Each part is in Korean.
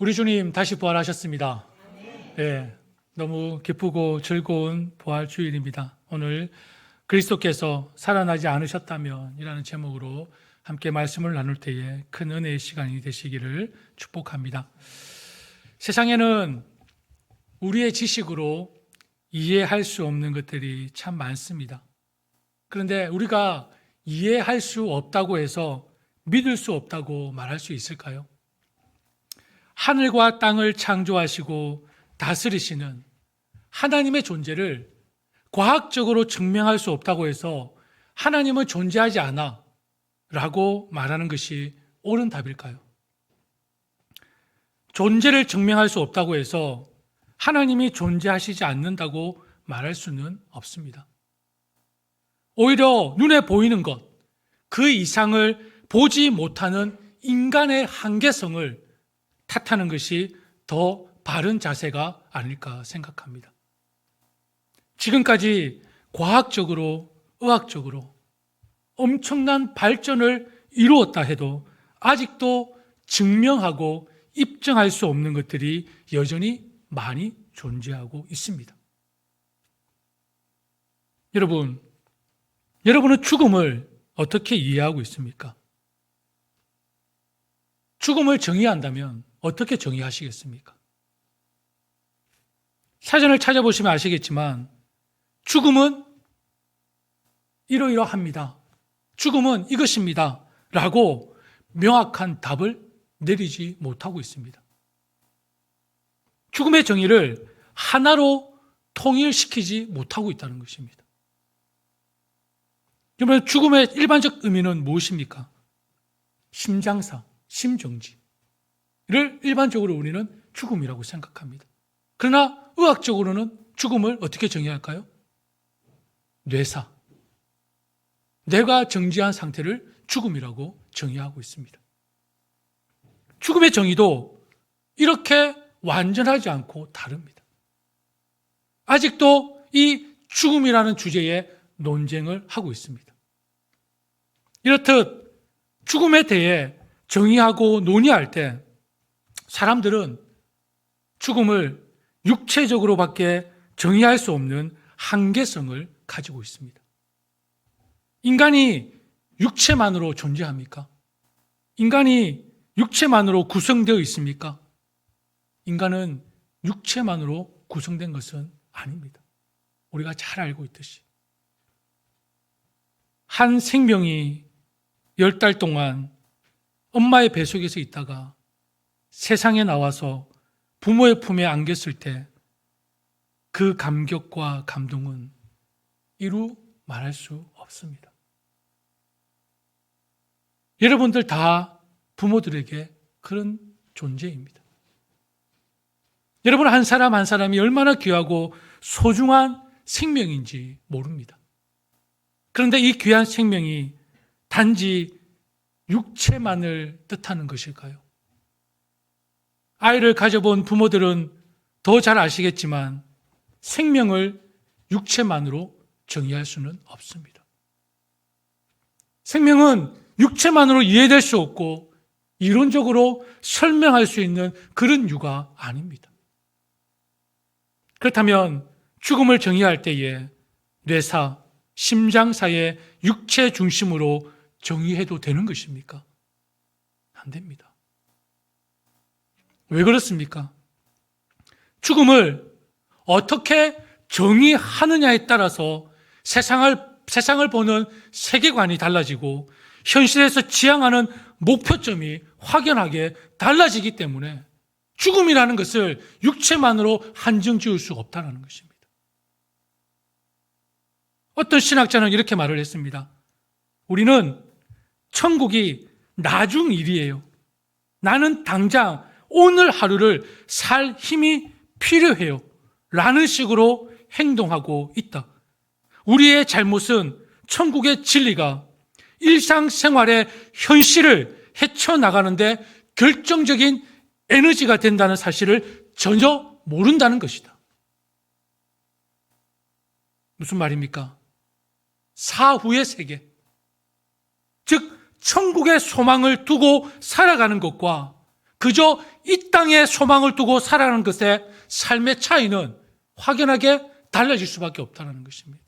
우리 주님 다시 부활하셨습니다. 예, 너무 기쁘고 즐거운 부활 주일입니다. 오늘 그리스도께서 살아나지 않으셨다면 이라는 제목으로 함께 말씀을 나눌 때에 큰 은혜의 시간이 되시기를 축복합니다. 세상에는 우리의 지식으로 이해할 수 없는 것들이 참 많습니다. 그런데 우리가 이해할 수 없다고 해서 믿을 수 없다고 말할 수 있을까요? 하늘과 땅을 창조하시고 다스리시는 하나님의 존재를 과학적으로 증명할 수 없다고 해서 하나님은 존재하지 않아 라고 말하는 것이 옳은 답일까요? 존재를 증명할 수 없다고 해서 하나님이 존재하시지 않는다고 말할 수는 없습니다. 오히려 눈에 보이는 것, 그 이상을 보지 못하는 인간의 한계성을 탓하는 것이 더 바른 자세가 아닐까 생각합니다. 지금까지 과학적으로, 의학적으로 엄청난 발전을 이루었다 해도 아직도 증명하고 입증할 수 없는 것들이 여전히 많이 존재하고 있습니다. 여러분, 여러분은 죽음을 어떻게 이해하고 있습니까? 죽음을 정의한다면 어떻게 정의하시겠습니까? 사전을 찾아보시면 아시겠지만 죽음은 이러이러합니다. 죽음은 이것입니다. 라고 명확한 답을 내리지 못하고 있습니다. 죽음의 정의를 하나로 통일시키지 못하고 있다는 것입니다. 그러면 죽음의 일반적 의미는 무엇입니까? 심장사, 심정지 를 일반적으로 우리는 죽음이라고 생각합니다. 그러나 의학적으로는 죽음을 어떻게 정의할까요? 뇌사. 뇌가 정지한 상태를 죽음이라고 정의하고 있습니다. 죽음의 정의도 이렇게 완전하지 않고 다릅니다. 아직도 이 죽음이라는 주제에 논쟁을 하고 있습니다. 이렇듯 죽음에 대해 정의하고 논의할 때 사람들은 죽음을 육체적으로밖에 정의할 수 없는 한계성을 가지고 있습니다. 인간이 육체만으로 존재합니까? 인간이 육체만으로 구성되어 있습니까? 인간은 육체만으로 구성된 것은 아닙니다. 우리가 잘 알고 있듯이. 한 생명이 열 달 동안 엄마의 뱃속에서 있다가 세상에 나와서 부모의 품에 안겼을 때 그 감격과 감동은 이루 말할 수 없습니다. 여러분들 다 부모들에게 그런 존재입니다. 여러분 한 사람 한 사람이 얼마나 귀하고 소중한 생명인지 모릅니다. 그런데 이 귀한 생명이 단지 육체만을 뜻하는 것일까요? 아이를 가져본 부모들은 더 잘 아시겠지만 생명을 육체만으로 정의할 수는 없습니다. 생명은 육체만으로 이해될 수 없고 이론적으로 설명할 수 있는 그런 유가 아닙니다. 그렇다면 죽음을 정의할 때에 뇌사, 심장 사의 육체 중심으로 정의해도 되는 것입니까? 안 됩니다. 왜 그렇습니까? 죽음을 어떻게 정의하느냐에 따라서 세상을, 세상을 보는 세계관이 달라지고 현실에서 지향하는 목표점이 확연하게 달라지기 때문에 죽음이라는 것을 육체만으로 한정 지을 수가 없다는 것입니다. 어떤 신학자는 이렇게 말을 했습니다. 우리는 천국이 나중 일이에요. 나는 당장 오늘 하루를 살 힘이 필요해요. 라는 식으로 행동하고 있다. 우리의 잘못은 천국의 진리가 일상생활의 현실을 헤쳐나가는데 결정적인 에너지가 된다는 사실을 전혀 모른다는 것이다. 무슨 말입니까? 사후의 세계. 즉, 천국의 소망을 두고 살아가는 것과 그저 이 땅에 소망을 두고 살아가는 것의 삶의 차이는 확연하게 달라질 수밖에 없다는 것입니다.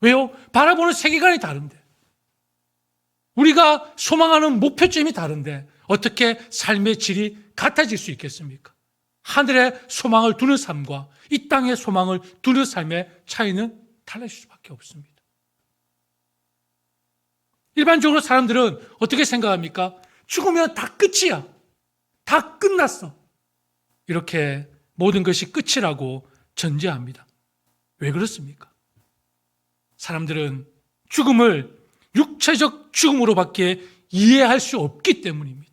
왜요? 바라보는 세계관이 다른데. 우리가 소망하는 목표점이 다른데 어떻게 삶의 질이 같아질 수 있겠습니까? 하늘의 소망을 두는 삶과 이 땅의 소망을 두는 삶의 차이는 달라질 수밖에 없습니다. 일반적으로 사람들은 어떻게 생각합니까? 죽으면 다 끝이야. 다 끝났어. 이렇게 모든 것이 끝이라고 전제합니다. 왜 그렇습니까? 사람들은 죽음을 육체적 죽음으로밖에 이해할 수 없기 때문입니다.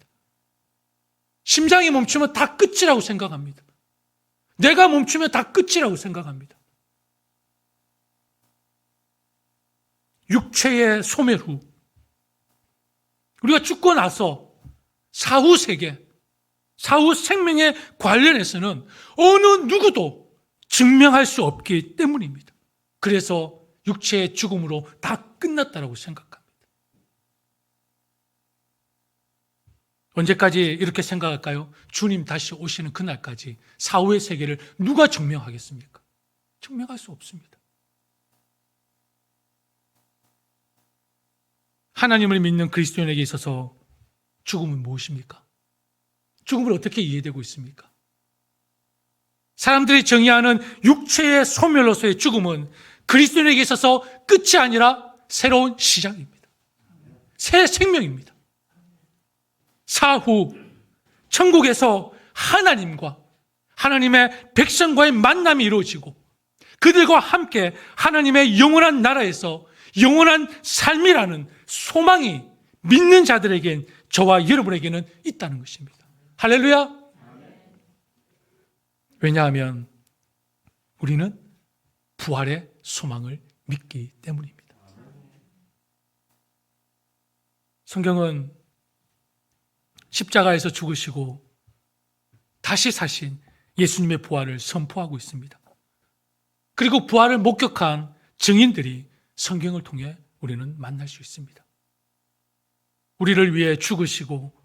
심장이 멈추면 다 끝이라고 생각합니다. 내가 멈추면 다 끝이라고 생각합니다. 육체의 소멸 후, 우리가 죽고 나서 사후 세계, 사후 생명에 관련해서는 어느 누구도 증명할 수 없기 때문입니다. 그래서 육체의 죽음으로 다 끝났다라고 생각합니다. 언제까지 이렇게 생각할까요? 주님 다시 오시는 그날까지 사후의 세계를 누가 증명하겠습니까? 증명할 수 없습니다. 하나님을 믿는 그리스도인에게 있어서 죽음은 무엇입니까? 죽음을 어떻게 이해되고 있습니까? 사람들이 정의하는 육체의 소멸로서의 죽음은 그리스도인에게 있어서 끝이 아니라 새로운 시작입니다. 새 생명입니다. 사후 천국에서 하나님과 하나님의 백성과의 만남이 이루어지고 그들과 함께 하나님의 영원한 나라에서 영원한 삶이라는 소망이 믿는 자들에겐 저와 여러분에게는 있다는 것입니다. 할렐루야! 왜냐하면 우리는 부활의 소망을 믿기 때문입니다. 성경은 십자가에서 죽으시고 다시 사신 예수님의 부활을 선포하고 있습니다. 그리고 부활을 목격한 증인들이 성경을 통해 우리는 만날 수 있습니다. 우리를 위해 죽으시고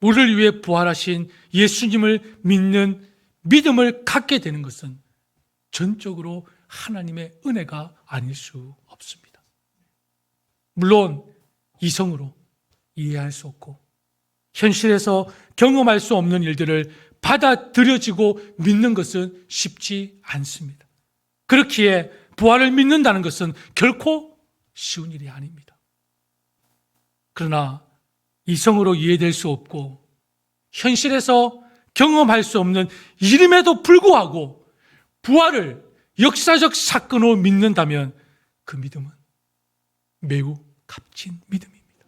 우리를 위해 부활하신 예수님을 믿는 믿음을 갖게 되는 것은 전적으로 하나님의 은혜가 아닐 수 없습니다. 물론 이성으로 이해할 수 없고 현실에서 경험할 수 없는 일들을 받아들여지고 믿는 것은 쉽지 않습니다. 그렇기에 부활을 믿는다는 것은 결코 쉬운 일이 아닙니다. 그러나 이성으로 이해될 수 없고 현실에서 경험할 수 없는 이름에도 불구하고 부활을 역사적 사건으로 믿는다면 그 믿음은 매우 값진 믿음입니다.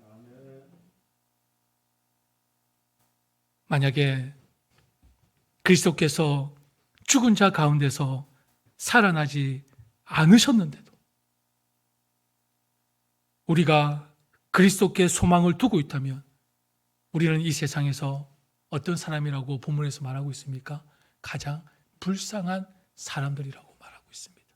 만약에 그리스도께서 죽은 자 가운데서 살아나지 않으셨는데도 우리가 그리스도께 소망을 두고 있다면 우리는 이 세상에서 어떤 사람이라고 본문에서 말하고 있습니까? 가장 불쌍한 사람들이라고 말하고 있습니다.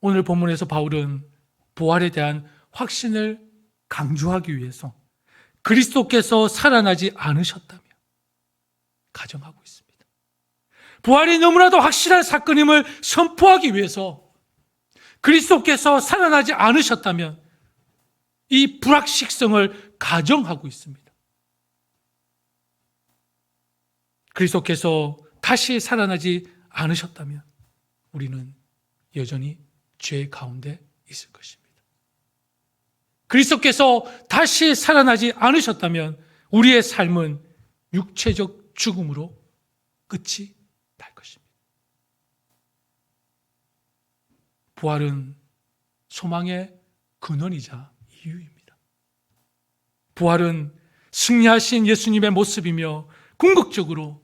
오늘 본문에서 바울은 부활에 대한 확신을 강조하기 위해서 그리스도께서 살아나지 않으셨다며 가정하고 있습니다. 부활이 너무나도 확실한 사건임을 선포하기 위해서 그리스도께서 살아나지 않으셨다면 이 불확실성을 가정하고 있습니다. 그리스도께서 다시 살아나지 않으셨다면 우리는 여전히 죄 가운데 있을 것입니다. 그리스도께서 다시 살아나지 않으셨다면 우리의 삶은 육체적 죽음으로 끝이 날 것입니다. 부활은 소망의 근원이자 이유입니다. 부활은 승리하신 예수님의 모습이며 궁극적으로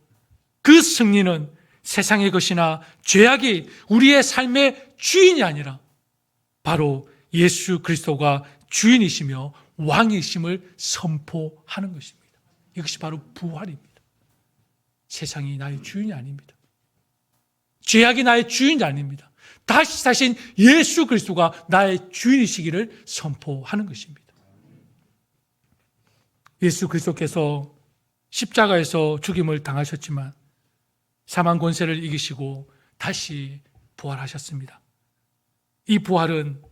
그 승리는 세상의 것이나 죄악이 우리의 삶의 주인이 아니라 바로 예수 그리스도가 주인이시며 왕이심을 선포하는 것입니다. 이것이 바로 부활입니다. 세상이 나의 주인이 아닙니다. 죄악이 나의 주인이 아닙니다. 다시 사신 예수 그리스도가 나의 주인이시기를 선포하는 것입니다. 예수 그리스도께서 십자가에서 죽임을 당하셨지만 사망 권세를 이기시고 다시 부활하셨습니다. 이 부활은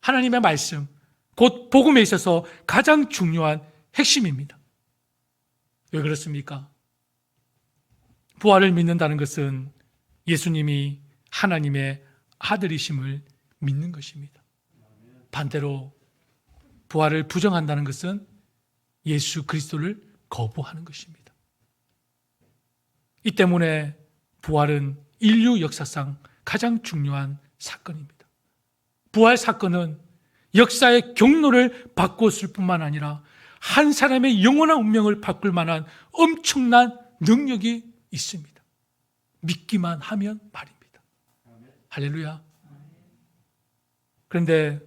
하나님의 말씀, 곧 복음에 있어서 가장 중요한 핵심입니다. 왜 그렇습니까? 부활을 믿는다는 것은 예수님이 하나님의 아들이심을 믿는 것입니다. 반대로 부활을 부정한다는 것은 예수 그리스도를 거부하는 것입니다. 이 때문에 부활은 인류 역사상 가장 중요한 사건입니다. 부활 사건은 역사의 경로를 바꾸었을 뿐만 아니라 한 사람의 영원한 운명을 바꿀 만한 엄청난 능력이 있습니다. 믿기만 하면 말입니다. 할렐루야. 그런데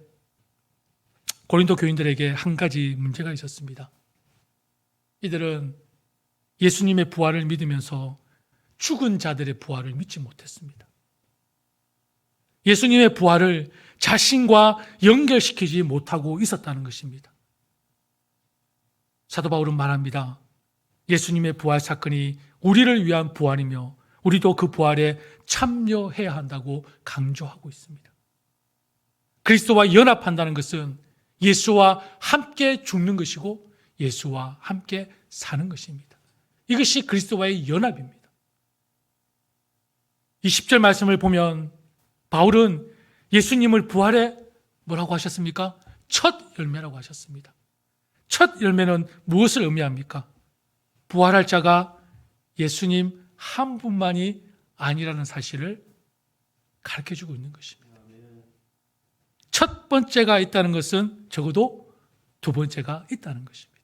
고린도 교인들에게 한 가지 문제가 있었습니다. 이들은 예수님의 부활을 믿으면서 죽은 자들의 부활을 믿지 못했습니다. 예수님의 부활을 자신과 연결시키지 못하고 있었다는 것입니다. 사도 바울은 말합니다. 예수님의 부활 사건이 우리를 위한 부활이며 우리도 그 부활에 참여해야 한다고 강조하고 있습니다. 그리스도와 연합한다는 것은 예수와 함께 죽는 것이고 예수와 함께 사는 것입니다. 이것이 그리스도와의 연합입니다. 이 10절 말씀을 보면 바울은 예수님을 부활에 뭐라고 하셨습니까? 첫 열매라고 하셨습니다. 첫 열매는 무엇을 의미합니까? 부활할 자가 예수님 한 분만이 아니라는 사실을 가르쳐 주고 있는 것입니다. 첫 번째가 있다는 것은 적어도 두 번째가 있다는 것입니다.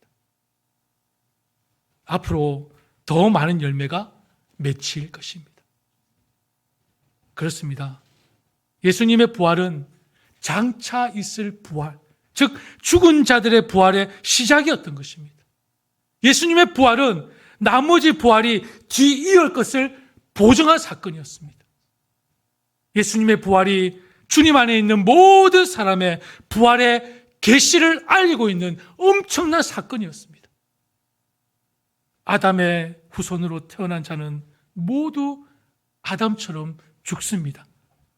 앞으로 더 많은 열매가 맺힐 것입니다. 그렇습니다. 예수님의 부활은 장차 있을 부활, 즉 죽은 자들의 부활의 시작이었던 것입니다. 예수님의 부활은 나머지 부활이 뒤이을 것을 보증한 사건이었습니다. 예수님의 부활이 주님 안에 있는 모든 사람의 부활의 계시를 알리고 있는 엄청난 사건이었습니다. 아담의 후손으로 태어난 자는 모두 아담처럼 죽습니다.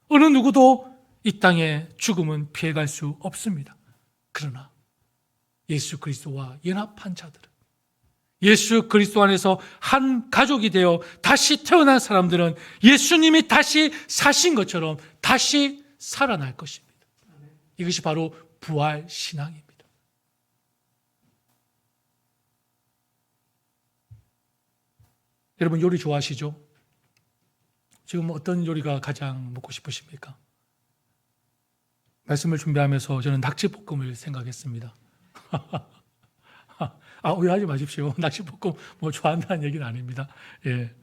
어느 누구도 이 땅에 죽음은 피해갈 수 없습니다. 그러나 예수 그리스도와 연합한 자들은 예수 그리스도 안에서 한 가족이 되어 다시 태어난 사람들은 예수님이 다시 사신 것처럼 다시 살아날 것입니다. 이것이 바로 부활 신앙입니다. 여러분 요리 좋아하시죠? 지금 어떤 요리가 가장 먹고 싶으십니까? 말씀을 준비하면서 저는 낙지볶음을 생각했습니다. 아, 오해하지 마십시오. 낙지볶음 뭐 좋아한다는 얘기는 아닙니다. 예.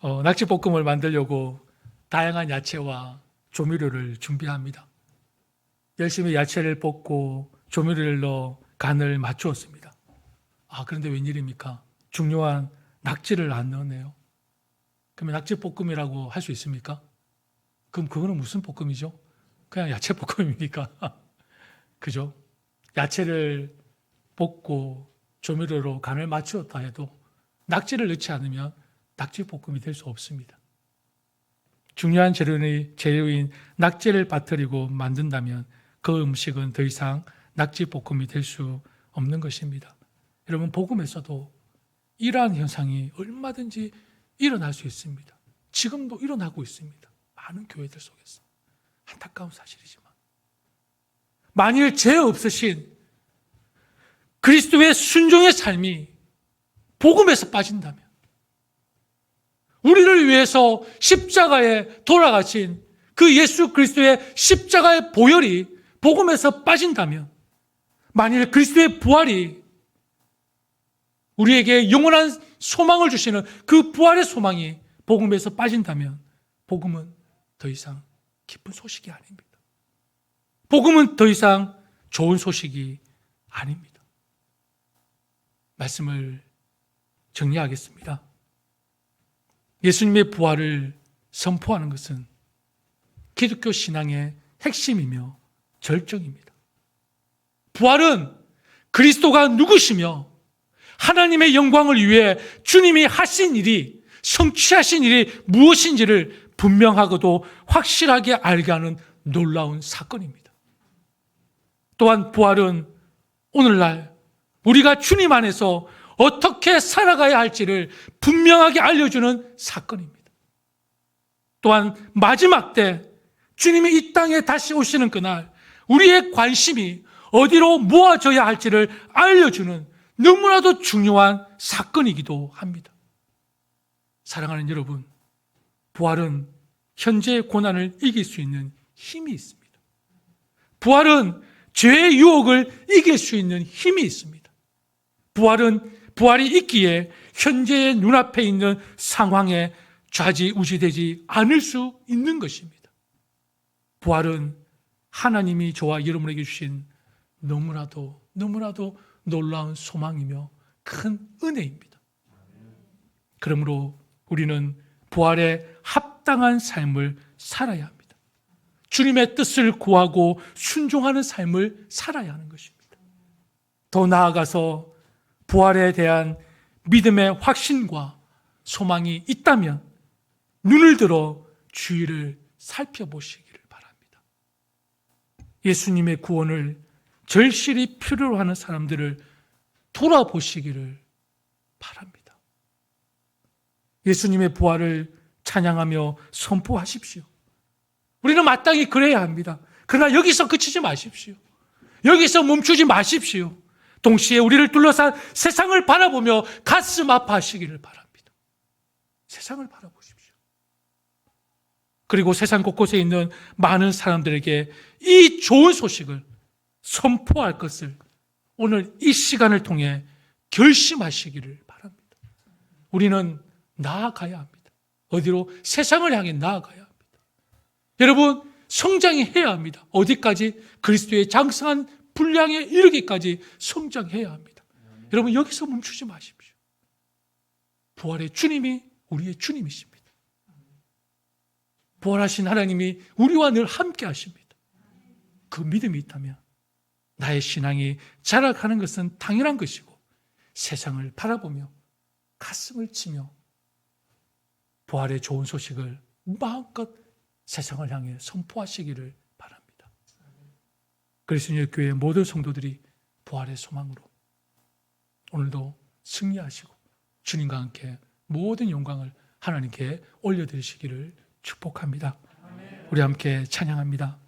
어, 낙지볶음을 만들려고 다양한 야채와 조미료를 준비합니다. 열심히 야채를 볶고 조미료를 넣어 간을 맞추었습니다. 아, 그런데 웬일입니까? 중요한 낙지를 안 넣었네요. 그러면 낙지볶음이라고 할 수 있습니까? 그럼 그거는 무슨 볶음이죠? 그냥 야채 볶음입니까? 그죠? 야채를 볶고 조미료로 간을 맞추었다 해도 낙지를 넣지 않으면 낙지 볶음이 될 수 없습니다. 중요한 재료인, 재료인 낙지를 빠뜨리고 만든다면 그 음식은 더 이상 낙지 볶음이 될 수 없는 것입니다. 여러분 복음에서도 이러한 현상이 얼마든지 일어날 수 있습니다. 지금도 일어나고 있습니다. 많은 교회들 속에서 안타까운 사실이지만 만일 죄 없으신 그리스도의 순종의 삶이 복음에서 빠진다면 우리를 위해서 십자가에 돌아가신 그 예수 그리스도의 십자가의 보혈이 복음에서 빠진다면 만일 그리스도의 부활이 우리에게 영원한 소망을 주시는 그 부활의 소망이 복음에서 빠진다면 복음은 더 이상 기쁜 소식이 아닙니다. 복음은 더 이상 좋은 소식이 아닙니다. 말씀을 정리하겠습니다. 예수님의 부활을 선포하는 것은 기독교 신앙의 핵심이며 절정입니다. 부활은 그리스도가 누구시며 하나님의 영광을 위해 주님이 하신 일이 성취하신 일이 무엇인지를 분명하고도 확실하게 알게 하는 놀라운 사건입니다. 또한 부활은 오늘날 우리가 주님 안에서 어떻게 살아가야 할지를 분명하게 알려주는 사건입니다. 또한 마지막 때 주님이 이 땅에 다시 오시는 그날 우리의 관심이 어디로 모아져야 할지를 알려주는 너무나도 중요한 사건이기도 합니다. 사랑하는 여러분, 부활은 현재의 고난을 이길 수 있는 힘이 있습니다. 부활은 죄의 유혹을 이길 수 있는 힘이 있습니다. 부활은 부활이 있기에 현재의 눈앞에 있는 상황에 좌지우지되지 않을 수 있는 것입니다. 부활은 하나님이 저와 여러분에게 주신 너무나도 너무나도 놀라운 소망이며 큰 은혜입니다. 그러므로 우리는 부활에 합당한 삶을 살아야 합니다. 주님의 뜻을 구하고 순종하는 삶을 살아야 하는 것입니다. 더 나아가서 부활에 대한 믿음의 확신과 소망이 있다면 눈을 들어 주위를 살펴보시기를 바랍니다. 예수님의 구원을 절실히 필요로 하는 사람들을 돌아보시기를 바랍니다. 예수님의 부활을 찬양하며 선포하십시오. 우리는 마땅히 그래야 합니다. 그러나 여기서 그치지 마십시오. 여기서 멈추지 마십시오. 동시에 우리를 둘러싼 세상을 바라보며 가슴 아파하시기를 바랍니다. 세상을 바라보십시오. 그리고 세상 곳곳에 있는 많은 사람들에게 이 좋은 소식을 선포할 것을 오늘 이 시간을 통해 결심하시기를 바랍니다. 우리는 나아가야 합니다. 어디로? 세상을 향해 나아가야 합니다. 여러분, 성장이 해야 합니다. 어디까지? 그리스도의 장성한 분량에 이르기까지 성장해야 합니다. 여러분, 여기서 멈추지 마십시오. 부활의 주님이 우리의 주님이십니다. 부활하신 하나님이 우리와 늘 함께 하십니다. 그 믿음이 있다면 나의 신앙이 자라가는 것은 당연한 것이고 세상을 바라보며 가슴을 치며 부활의 좋은 소식을 마음껏 세상을 향해 선포하시기를. 그리스도의 교회 모든 성도들이 부활의 소망으로 오늘도 승리하시고 주님과 함께 모든 영광을 하나님께 올려드리시기를 축복합니다. 우리 함께 찬양합니다.